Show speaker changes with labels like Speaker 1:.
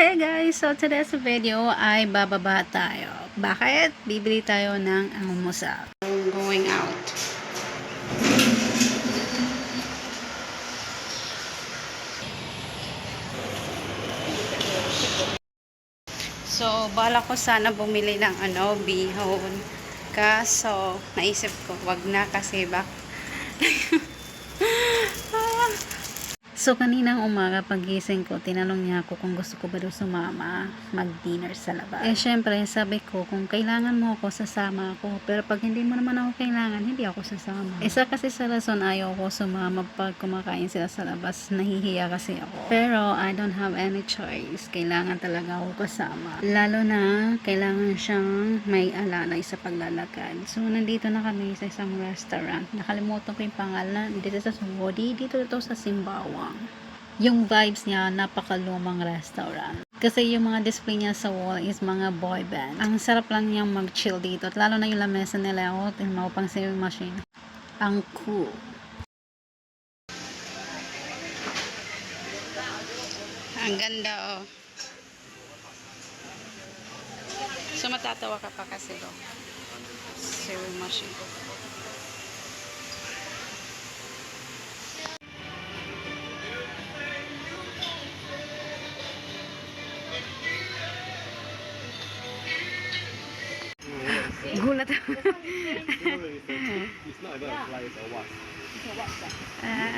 Speaker 1: Hey guys! So today's video ay bababa tayo. Bakit? Bibili tayo ng almusal. Going out. So, bala ko sana bumili ng ano, bihon. Kaso, naisip ko, wag na kasi bak So, kaninang umaga pagising ko, tinanong niya ako kung gusto ko ba daw sumama mag-dinner sa labas. Eh, syempre, sabi ko, kung kailangan mo ako, sasama ako. Pero pag hindi mo naman ako kailangan, hindi ako sasama. Isa kasi sa rason ayaw ko sumama pag kumakain sila sa labas. Nahihiya kasi ako. Pero, I don't have any choice. Kailangan talaga ako kasama. Lalo na, kailangan siyang may alalay sa paglalakad. So, nandito na kami sa isang restaurant. Nakalimutan ko yung pangalan. Dito sa Sumodi. Dito ito sa Simbawang yung vibes niya, napakalumang restaurant. Kasi yung mga display niya sa wall is mga boy band. Ang sarap lang niyang mag-chill dito. At lalo na yung lamesa nila, oh, yung mga pang sewing machine. Ang cool. Ang ganda, oh. So, matatawa ka pa kasi, oh. Sewing machine.
Speaker 2: it's not even a fly, it's a wasp.
Speaker 1: It's a wasp. Uh,